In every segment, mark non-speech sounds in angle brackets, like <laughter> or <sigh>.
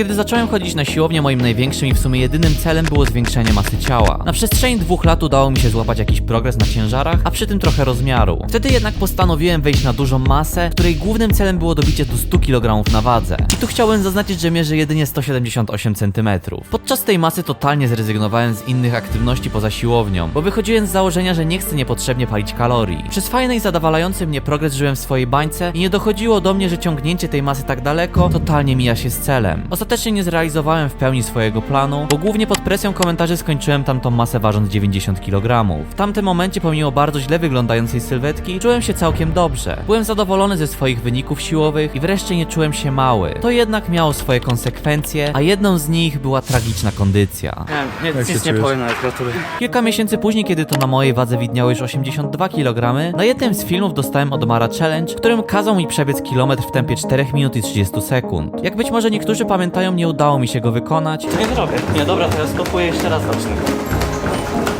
kiedy zacząłem chodzić na siłownię, moim największym i w sumie jedynym celem było zwiększenie masy ciała. Na przestrzeni dwóch lat udało mi się złapać jakiś progres na ciężarach, a przy tym trochę rozmiaru. Wtedy jednak postanowiłem wejść na dużą masę, której głównym celem było dobicie do 100 kg na wadze. I tu chciałem zaznaczyć, że mierzę jedynie 178 cm. Podczas tej masy totalnie zrezygnowałem z innych aktywności poza siłownią, bo wychodziłem z założenia, że nie chcę niepotrzebnie palić kalorii. Przez fajny i zadowalający mnie progres żyłem w swojej bańce i nie dochodziło do mnie, że ciągnięcie tej masy tak daleko totalnie mija się z celem. Ostatecznie nie zrealizowałem w pełni swojego planu, bo głównie pod presją komentarzy skończyłem tamtą masę ważąc 90 kg. W tamtym momencie, pomimo bardzo źle wyglądającej sylwetki, czułem się całkiem dobrze. Byłem zadowolony ze swoich wyników siłowych i wreszcie nie czułem się mały. To jednak miało swoje konsekwencje, a jedną z nich była tragiczna kondycja. Nie, nie, nic nie powiem nawet, gratuluję. Kilka miesięcy później, kiedy to na mojej wadze widniało już 82 kg, na jednym z filmów dostałem od Mara challenge, w którym kazał mi przebiec kilometr w tempie 4 minut i 30 sekund. Jak być może niektórzy pamiętają, nie udało mi się go wykonać, Nie zrobię. Nie, dobra, to ja stopuję jeszcze raz zacznę.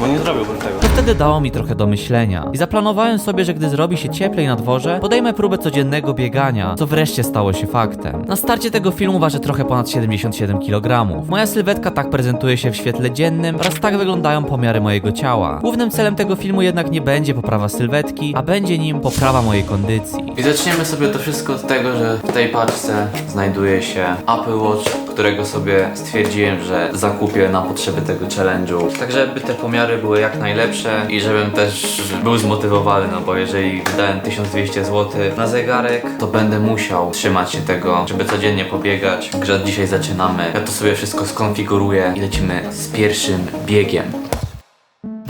Bo nie zrobiłbym tego. Wtedy dało mi trochę do myślenia. I zaplanowałem sobie, że gdy zrobi się cieplej na dworze, podejmę próbę codziennego biegania, co wreszcie stało się faktem. Na starcie tego filmu waży trochę ponad 77 kg. Moja sylwetka tak prezentuje się w świetle dziennym oraz tak wyglądają pomiary mojego ciała. Głównym celem tego filmu jednak nie będzie poprawa sylwetki, a będzie nim poprawa mojej kondycji. I zaczniemy sobie to wszystko od tego, że w tej paczce znajduje się Apple Watch, którego sobie stwierdziłem, że zakupię na potrzeby tego challenge'u. Tak żeby te pomiary były jak najlepsze i żebym też był zmotywowany, no bo jeżeli wydałem 1200 zł na zegarek, to będę musiał trzymać się tego, żeby codziennie pobiegać. Także dzisiaj zaczynamy. Ja to sobie wszystko skonfiguruję i lecimy z pierwszym biegiem.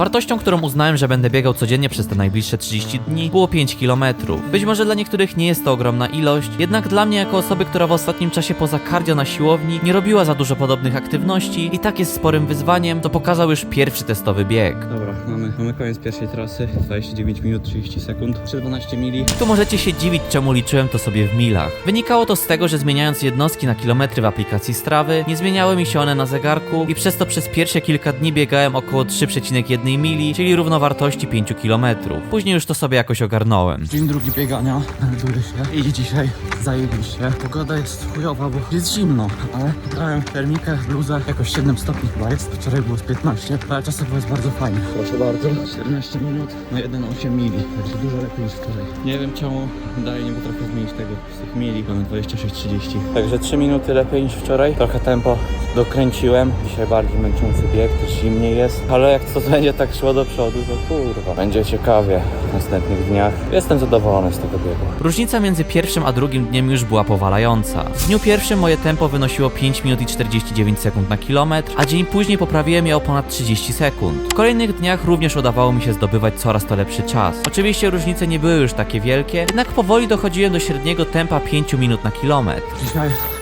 Wartością, którą uznałem, że będę biegał codziennie przez te najbliższe 30 dni, było 5 km. Być może dla niektórych nie jest to ogromna ilość, jednak dla mnie, jako osoby, która w ostatnim czasie poza cardio na siłowni nie robiła za dużo podobnych aktywności i tak jest sporym wyzwaniem, to pokazał już pierwszy testowy bieg. Dobra, mamy, mamy koniec pierwszej trasy. 29 minut 30 sekund. 312 mili. Tu możecie się dziwić, czemu liczyłem to sobie w milach. Wynikało to z tego, że zmieniając jednostki na kilometry w aplikacji Strawy, nie zmieniały mi się one na zegarku i przez to przez pierwsze kilka dni biegałem około 3,1 mili, czyli równowartości 5 km. Później już to sobie jakoś ogarnąłem. Dzień drugi biegania, <laughs> melduję się i dzisiaj zajebiście. Pogoda jest chujowa, bo jest zimno, ale brałem termikę, bluzę, jakoś 7 stopni chyba jest. Wczoraj było z 15, ale czasowo jest bardzo fajnie. Proszę bardzo. 14 minut na 1,8 mili, także dużo lepiej niż wczoraj. Nie wiem czemu dalej nie potrafię zmienić tego z tych mili. Mamy 26-30. Także 3 minuty lepiej niż wczoraj. Trochę tempo dokręciłem. Dzisiaj bardziej męczący bieg, też zimniej jest. Ale jak to będzie tak szło do przodu, to kurwa. Będzie ciekawie w następnych dniach. Jestem zadowolony z tego biegu. Różnica między pierwszym a drugim dniem już była powalająca. W dniu pierwszym moje tempo wynosiło 5 minut i 49 sekund na kilometr, a dzień później poprawiłem je o ponad 30 sekund. W kolejnych dniach również udawało mi się zdobywać coraz to lepszy czas. Oczywiście różnice nie były już takie wielkie, jednak powoli dochodziłem do średniego tempa 5 minut na kilometr.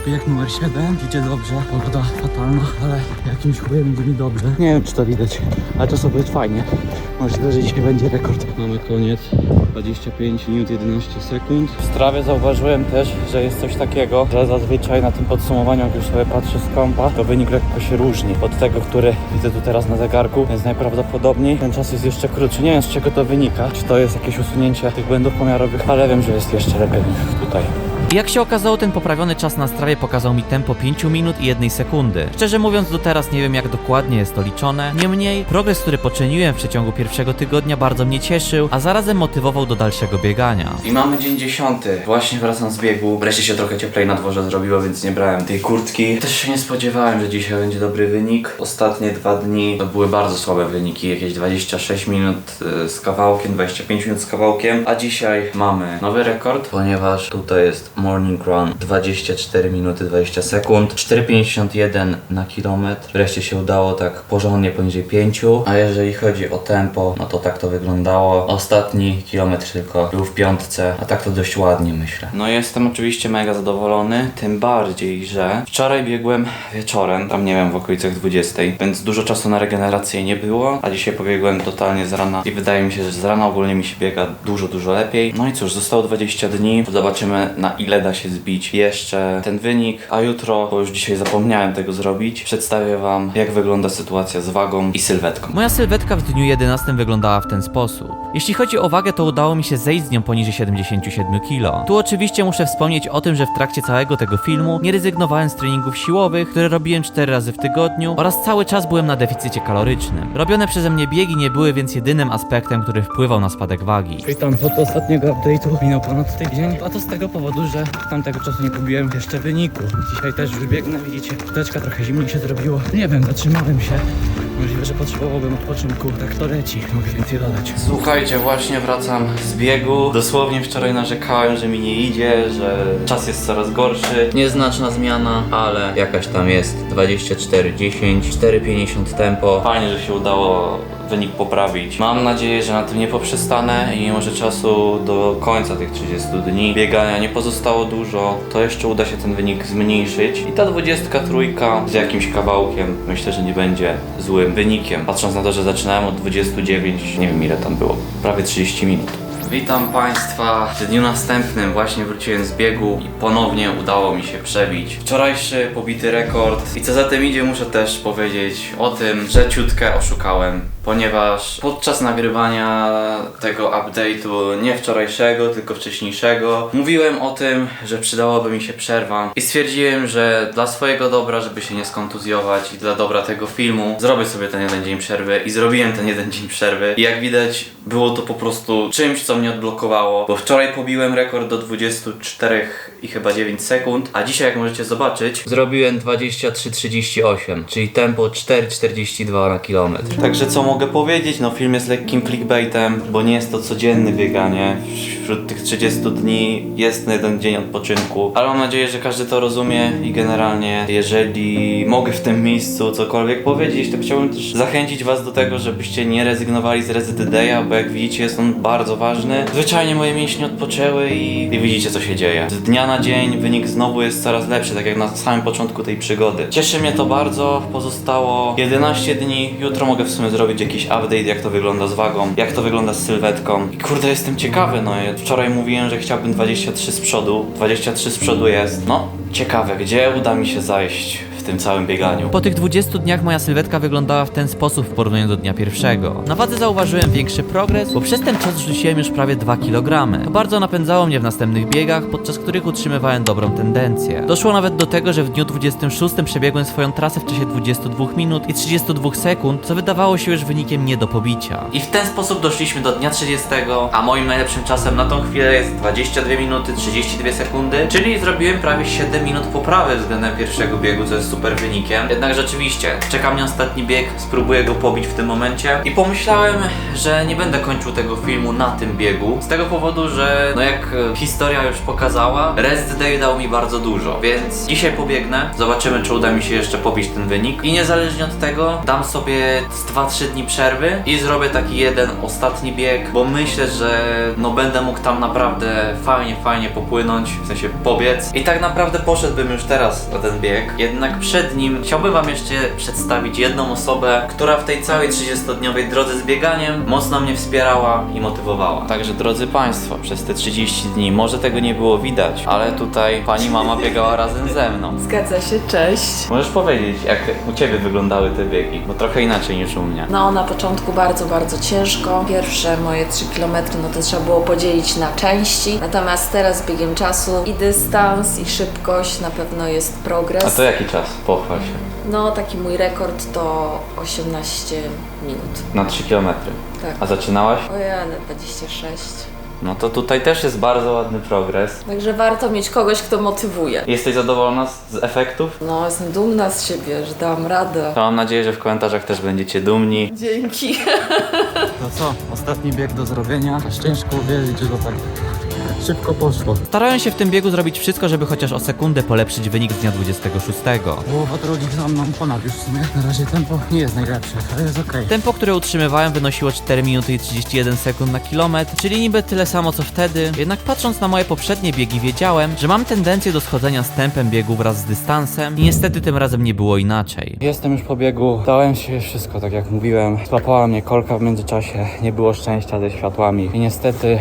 Bieg numer 7, idzie dobrze, pogoda fatalna, ale jakimś chujem idzie mi dobrze. Nie wiem czy to widać, ale czasowo jest fajnie. Możliwe, że dzisiaj będzie rekord. Mamy koniec. 25 minut 11 sekund. W strawie zauważyłem też, że jest coś takiego, że zazwyczaj na tym podsumowaniu, jak już sobie patrzę z kompa, to wynik lekko się różni od tego, który widzę tu teraz na zegarku, więc najprawdopodobniej ten czas jest jeszcze krótszy. Nie wiem z czego to wynika, czy to jest jakieś usunięcie tych błędów pomiarowych, ale wiem, że jest jeszcze lepiej niż tutaj. Jak się okazało, ten poprawiony czas na strawie pokazał mi tempo 5 minut i 1 sekundy. Szczerze mówiąc, do teraz nie wiem jak dokładnie jest to liczone. Niemniej, progres, który poczyniłem w przeciągu pierwszego tygodnia bardzo mnie cieszył, a zarazem motywował do dalszego biegania. I mamy dzień dziesiąty. Właśnie wracam z biegu. Wreszcie się trochę cieplej na dworze zrobiło, więc nie brałem tej kurtki. Też się nie spodziewałem, że dzisiaj będzie dobry wynik. Ostatnie dwa dni to były bardzo słabe wyniki. Jakieś 26 minut y, z kawałkiem, 25 minut z kawałkiem. A dzisiaj mamy nowy rekord, ponieważ tutaj jest morning run 24 minuty 20 sekund. 4,51 na kilometr. Wreszcie się udało tak porządnie poniżej 5. A jeżeli chodzi o tempo, no to tak to wyglądało. Ostatni kilometr tylko był w piątce, a tak to dość ładnie myślę. No jestem oczywiście mega zadowolony, tym bardziej, że wczoraj biegłem wieczorem, tam nie wiem, w okolicach 20, więc dużo czasu na regenerację nie było, a dzisiaj pobiegłem totalnie z rana i wydaje mi się, że z rana ogólnie mi się biega dużo, dużo lepiej. No i cóż, zostało 20 dni, zobaczymy na ile ile da się zbić jeszcze ten wynik, a jutro, bo już dzisiaj zapomniałem tego zrobić, przedstawię wam jak wygląda sytuacja z wagą i sylwetką. Moja sylwetka w dniu 11 wyglądała w ten sposób. Jeśli chodzi o wagę, to udało mi się zejść z nią poniżej 77 kg. Tu oczywiście muszę wspomnieć o tym, że w trakcie całego tego filmu nie rezygnowałem z treningów siłowych, które robiłem 4 razy w tygodniu oraz cały czas byłem na deficycie kalorycznym. Robione przeze mnie biegi nie były więc jedynym aspektem, który wpływał na spadek wagi. Witam, od ostatniego update'u minął ponad tydzień, a to z tego powodu, że tamtego czasu nie pobiłem jeszcze wyniku. Dzisiaj też już biegnę, widzicie, teczka trochę zimniej się zrobiło. Nie wiem, zatrzymałem się. Możliwe, że potrzebowałbym odpoczynku, tak to leci, mogę więcej dodać. Słuchajcie, właśnie wracam z biegu. Dosłownie wczoraj narzekałem, że mi nie idzie, że czas jest coraz gorszy. Nieznaczna zmiana, ale jakaś tam jest. 24-10, 4,50 tempo. Fajnie, że się udało wynik poprawić. Mam nadzieję, że na tym nie poprzestanę i mimo, że czasu do końca tych 30 dni biegania nie pozostało dużo, to jeszcze uda się ten wynik zmniejszyć. I ta 23 z jakimś kawałkiem myślę, że nie będzie złym wynikiem. Patrząc na to, że zaczynałem od 29, nie wiem ile tam było, prawie 30 minut. Witam Państwa w dniu następnym. Właśnie wróciłem z biegu i ponownie udało mi się przebić wczorajszy pobity rekord. I co za tym idzie, muszę też powiedzieć o tym, że ciutkę oszukałem, ponieważ podczas nagrywania tego update'u, nie wczorajszego, tylko wcześniejszego, mówiłem o tym, że przydałoby mi się przerwa i stwierdziłem, że dla swojego dobra, żeby się nie skontuzjować i dla dobra tego filmu, zrobię sobie ten jeden dzień przerwy i zrobiłem ten jeden dzień przerwy. I jak widać, było to po prostu czymś, co mnie odblokowało, bo wczoraj pobiłem rekord do 24 i chyba 9 sekund, a dzisiaj, jak możecie zobaczyć, zrobiłem 23.38, czyli tempo 4.42 na kilometr. Także co mogę powiedzieć? No film jest lekkim clickbaitem, bo nie jest to codzienne bieganie. Wśród tych 30 dni jest na jeden dzień odpoczynku, ale mam nadzieję, że każdy to rozumie i generalnie, jeżeli mogę w tym miejscu cokolwiek powiedzieć, to chciałbym też zachęcić Was do tego, żebyście nie rezygnowali z Resident Day'a, bo jak widzicie jest on bardzo ważny. Zwyczajnie moje mięśnie odpoczęły i, i widzicie co się dzieje. Z dnia na dzień wynik znowu jest coraz lepszy, tak jak na samym początku tej przygody. Cieszy mnie to bardzo, pozostało 11 dni, jutro mogę w sumie zrobić jakiś update, jak to wygląda z wagą, jak to wygląda z sylwetką. I kurde, jestem ciekawy, no. Wczoraj mówiłem, że chciałbym 23 z przodu, 23 z przodu jest, no ciekawe, gdzie uda mi się zajść w tym całym bieganiu. Po tych 20 dniach moja sylwetka wyglądała w ten sposób w porównaniu do dnia pierwszego. Na wadze zauważyłem większy progres, bo przez ten czas zrzuciłem już prawie 2 kg. To bardzo napędzało mnie w następnych biegach, podczas których utrzymywałem dobrą tendencję. Doszło nawet do tego, że w dniu 26 przebiegłem swoją trasę w czasie 22 minut i 32 sekund, co wydawało się już wynikiem nie do pobicia. I w ten sposób doszliśmy do dnia 30, a moim najlepszym czasem na tą chwilę jest 22 minuty 32 sekundy, czyli zrobiłem prawie 7 minut poprawy względem pierwszego biegu, co jest super wynikiem. Jednak rzeczywiście, czeka mnie ostatni bieg, spróbuję go pobić w tym momencie. I pomyślałem, że nie będę kończył tego filmu na tym biegu, z tego powodu, że no jak e, historia już pokazała, Rest Day dał mi bardzo dużo, więc dzisiaj pobiegnę, zobaczymy czy uda mi się jeszcze pobić ten wynik. I niezależnie od tego dam sobie z 2-3 dni przerwy i zrobię taki jeden ostatni bieg, bo myślę, że no będę mógł tam naprawdę fajnie, fajnie popłynąć, w sensie pobiec. I tak naprawdę poszedłbym już teraz na ten bieg, jednak przed nim chciałbym wam jeszcze przedstawić jedną osobę, która w tej całej 30-dniowej drodze z bieganiem mocno mnie wspierała i motywowała. Także drodzy Państwo, przez te 30 dni może tego nie było widać, ale tutaj pani mama biegała razem ze mną. Zgadza się, cześć. Możesz powiedzieć, jak u Ciebie wyglądały te biegi, bo trochę inaczej niż u mnie. No, na początku bardzo, bardzo ciężko. Pierwsze moje 3 km, no to trzeba było podzielić na części. Natomiast teraz z biegiem czasu i dystans, i szybkość na pewno jest progres. A to jaki czas? Pochwal się. No, taki mój rekord to 18 minut. Na 3 km. Tak. A zaczynałaś? O ja, na 26. No to tutaj też jest bardzo ładny progres. Także warto mieć kogoś, kto motywuje. Jesteś zadowolona z, z efektów? No, jestem dumna z siebie, że dam radę. To mam nadzieję, że w komentarzach też będziecie dumni. Dzięki. No co, ostatni bieg do zrobienia, aż ciężko uwierzyć, że to tak szybko poszło. Starałem się w tym biegu zrobić wszystko, żeby chociaż o sekundę polepszyć wynik z dnia 26. Połowa drogi za mną ponad już w sumie. Na razie tempo nie jest najlepsze, ale jest okej. Tempo, które utrzymywałem wynosiło 4 minuty i 31 sekund na kilometr, czyli niby tyle samo co wtedy, jednak patrząc na moje poprzednie biegi wiedziałem, że mam tendencję do schodzenia z tempem biegu wraz z dystansem i niestety tym razem nie było inaczej. Jestem już po biegu, dałem się wszystko, tak jak mówiłem. Złapała mnie kolka w międzyczasie, nie było szczęścia ze światłami i niestety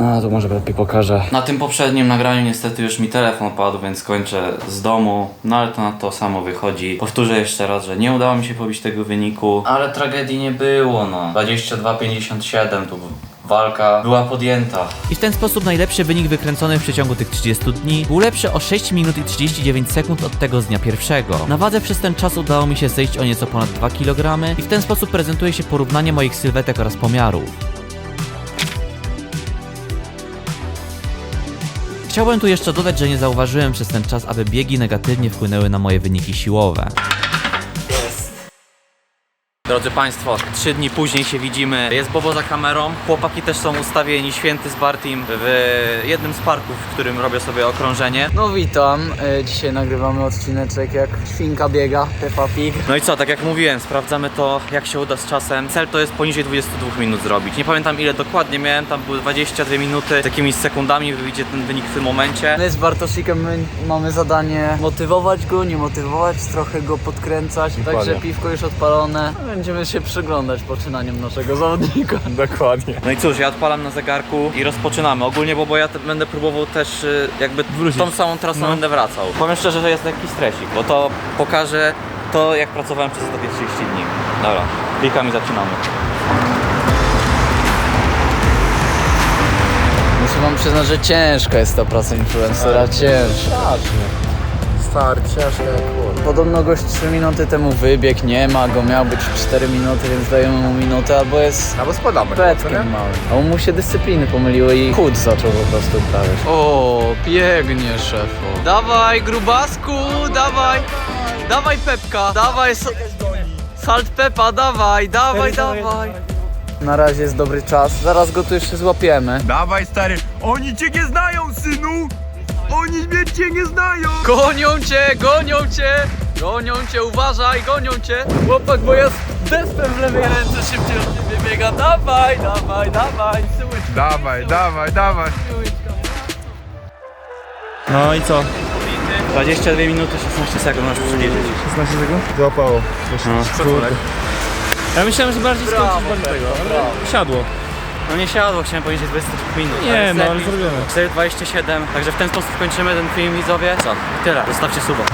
A, to może lepiej pokażę. Na tym poprzednim nagraniu niestety już mi telefon padł, więc kończę z domu. No ale to na to samo wychodzi. Powtórzę jeszcze raz, że nie udało mi się pobić tego wyniku. Ale tragedii nie było, no. 22,57 tu walka była podjęta. I w ten sposób najlepszy wynik wykręcony w przeciągu tych 30 dni był lepszy o 6 minut i 39 sekund od tego z dnia pierwszego. Na wadze przez ten czas udało mi się zejść o nieco ponad 2 kg i w ten sposób prezentuje się porównanie moich sylwetek oraz pomiarów. Chciałbym tu jeszcze dodać, że nie zauważyłem przez ten czas, aby biegi negatywnie wpłynęły na moje wyniki siłowe. Drodzy Państwo, trzy dni później się widzimy. Jest Bobo za kamerą. Chłopaki też są ustawieni, święty z Bartim w jednym z parków, w którym robię sobie okrążenie. No witam, E, dzisiaj nagrywamy odcineczek jak świnka biega, Peppa Pig. No i co, tak jak mówiłem, sprawdzamy to, jak się uda z czasem. Cel to jest poniżej 22 minut zrobić. Nie pamiętam ile dokładnie miałem, tam były 22 minuty. Z jakimiś sekundami wyjdzie ten wynik w tym momencie. My z Bartoszikiem my mamy zadanie motywować go, nie motywować, trochę go podkręcać. Także piwko już odpalone. Będziemy się przyglądać poczynaniom naszego zawodnika. <laughs> Dokładnie. No i cóż, ja odpalam na zegarku i rozpoczynamy. Ogólnie, bo, bo ja te, będę próbował też y, jakby tą samą trasą będę wracał. Powiem szczerze, że jest lekki stresik, bo to pokaże to, jak pracowałem przez ostatnie 30 dni. Dobra, klikam i zaczynamy. Muszę wam przyznać, że ciężka jest ta praca influencera, ciężka. Stary, ciężka Podobno gość 3 minuty temu wybiegł, nie ma go, miał być 4 minuty, więc dajemy mu minutę, albo jest Albo spadamy. petkiem małym. A mu się dyscypliny pomyliły i chód zaczął po prostu uprawiać. O, pięknie szefo. Dawaj grubasku, dawaj, dawaj Pepka, dawaj salt Pepa, dawaj, dawaj, dawaj. Na razie jest dobry czas, zaraz go tu jeszcze złapiemy. Dawaj stary, oni cię nie znają synu! Oni mnie cię nie znają! Gonią cię, gonią cię, gonią cię, uważaj, gonią cię. Chłopak, bo ja z destem w lewej ręce szybciej od ciebie biega. Dawaj, dawaj, dawaj, syłeczka. Dawaj, dawaj, dawaj. No i co? 22 minuty 16 sekund, możesz przybliżyć. 16 sekund? Złapało. Ja myślałem, że bardziej skończysz bardziej tego, ale siadło. No nie siadło, chciałem powiedzieć 22 minut. Nie, no ale zrobione. 4,27, także w ten sposób kończymy ten film widzowie. Co? Tyle, zostawcie suba.